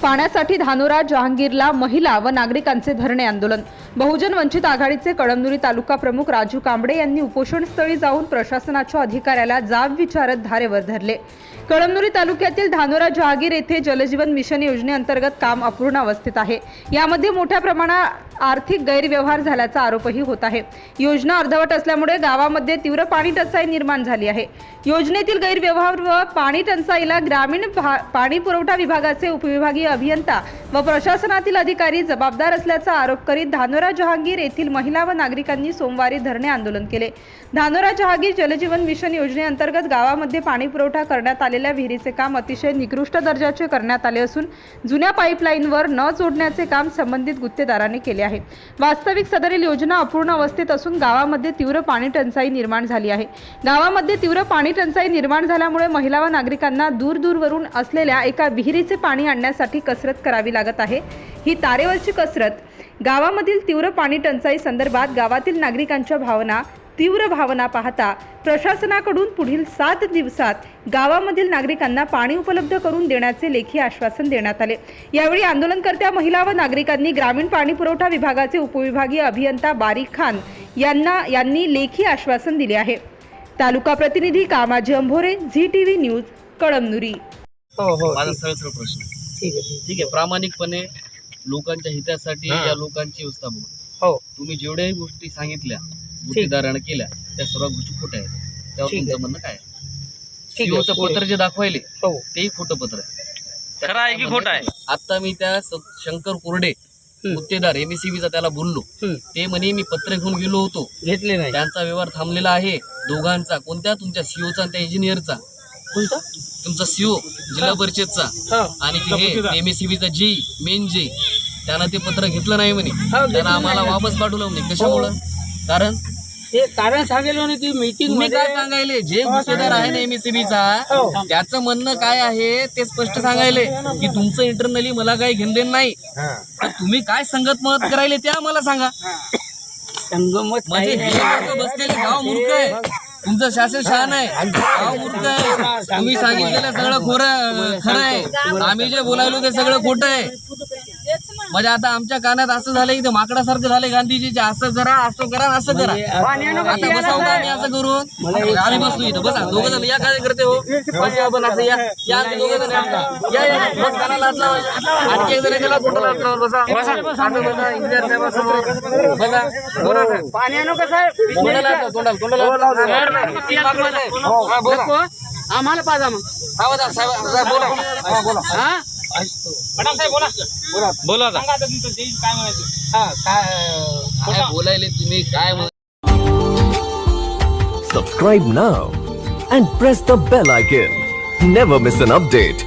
पाण्यासाठी धानोरा जहांगीरला महिला व नागरिकांचे धरणे आंदोलन. बहुजन वंचित आघाडीचे कळमनुरी तालुका प्रमुख राजू कांबळे यांनी उपोषणस्थळी जाऊन प्रशासनाच्या अधिकाऱ्याला जाब विचारत धारेवर धरले. कळमनुरी तालुक्यातील धानोरा जहागीर येथे जलजीवन मिशन योजनेअंतर्गत काम अपूर्ण अवस्थेत आहे. यामध्ये मोठ्या प्रमाणात आर्थिक गैरव्यवहार झाल्याचा आरोपही होत आहे. योजना अर्धवट असल्यामुळे गावामध्ये तीव्र पाणी टंचाई निर्माण झाली आहे. योजनेतील गैरव्यवहार व पाणी टंचाईला ग्रामीण भा- पाणी पुरवठा विभागाचे उपविभागीय अभियंता व प्रशासनातील अधिकारी जबाबदार असल्याचा आरोप करीत धानोरा जहांगीर येथील महिला व नागरिकांनी सोमवारी धरणे आंदोलन केले. धानोरा जहांगीर जलजीवन मिशन योजनेअंतर्गत गावामध्ये पाणी पुरवठा करण्यात आलेल्या विहिरीचे काम अतिशय निकृष्ट दर्जाचे करण्यात आले असून जुन्या पाईपलाईनवर न जोडण्याचे काम संबंधित गुत्तेदारांनी केले आहे. वास्तविक सदरील योजना अपूर्ण अवस्थेत असून गावामध्ये तीव्र पाणी टंचाई निर्माण झाली आहे. गावामध्ये तीव्र पाणी टंचाई निर्माण झाल्यामुळे महिला व नागरिकांना दूर दूरवरून असलेल्या एका विहिरीचे पाणी आणण्यासाठी कसरत करावी लागत आहे. ही तारेवरची कसरत गावामधील तीव्र पाणी टंचाई संदर्भात गावातील नागरिकांच्या भावना तीव्र भावना पाहता प्रशासनाकडून पुढील सात दिवसात गावामधील नागरिकांना पाणी उपलब्ध करून देण्याचे लेखी आश्वासन देण्यात आले. यावेळी आंदोलनकर्त्या महिला व नागरिकांनी ग्रामीण पाणी पुरवठा विभागाचे उपविभागीय अभियंता बारीक खान यांना यांनी लेखी आश्वासन दिले आहे. तालुका प्रतिनिधी Kamaji Ambhore Zee TV news Kalamnuri. हो हो. माझा प्रश्न. ठीक आहे ठीक ठीक आहे. प्रामाणिकपणे लोकांच्या हितासाठी हा. या लोकांची व्यवस्था बघू. हो. तुम्ही जेवढ्याही गोष्टी सांगितल्या गुत्तेदारानं केल्या त्या सर्व गोष्टी खोट्या आहेत. त्यावर ठीक आहे. तुमचं म्हणणं काय ठीक आहे, सीओचं पुढे. पत्र जे दाखवायले हो. तेही खोटं पत्र आहे. खरं आहे की खोटं आहे? आता मी त्या स- शंकर कोरडे हम्म. गुत्तेदार एमएसीबीचा त्याला बोललो. हम्म. ते म्हणे मी पत्र घेऊन गेलो होतो. घेतले नाही. त्यांचा व्यवहार थांबलेला आहे. दोघांचा कोणत्या तुमच्या सीओचा आणि त्या इंजिनियरचा कोणता? तुमचा सीओ जिल्हा परिषदचा. हो. आणि ते हे एमएससीबीचा जे मेन जे त्यानं ते पत्र घेतलं नाही म्हणे. घेतलं त्यानं आम्हाला नाही. वापस पाठवलं म्हणे. कशामुळं? कारण? ते कारण सांगेल म्हणे ती मीटिंग तुम्ही मध्ये. काय सांगायले? जे गुत्तेदार आहे ना एमएससीबीचा हो. त्याचं म्हणणं काय आहे ते स्पष्ट सांगायले. की तुमचं इंटरनली मला काही घेणं देणं नाही. तर तुम्ही काय संगत मत करायले ते आम्हाला सांगा. संगमत म्हणजे हे. लोकं बसलेले गाव मूर्ख आहे. तुमचं शासन शहाण आहे. आहे. तुम्ही सांगितलेलं सगळं खोरं खरं आहे. आम्ही जे बोलायलो ते सगळं खोटं आहे. म्हणजे आता आमच्या कानात असं झालंय ते माकडासारखं झालंय गांधीजीचे. असं करा असं करा असं करा. आता बसावं का आम्ही असं करून. आम्ही बसलो इथं. बसा. दोघं जण या काय करते हो. बसा आपण असं. या. या दोघं जण या. या या. बस. आणखी एक जण गेला लावा. बसा. बसा. इंजिनियर बसा. बोला. पाण्यानं कसं? तोंडाला तोंडाला तोंडाला लावा. तीन माकडं आहे. हा, बोला. आम्हाला मग. हा, बसा, साहेब साहेब, बोला हा, बोला हा बोला आता हा काय काय बोलायले तुम्ही काय म्हण- Subscribe now and press the bell icon. Never miss an update.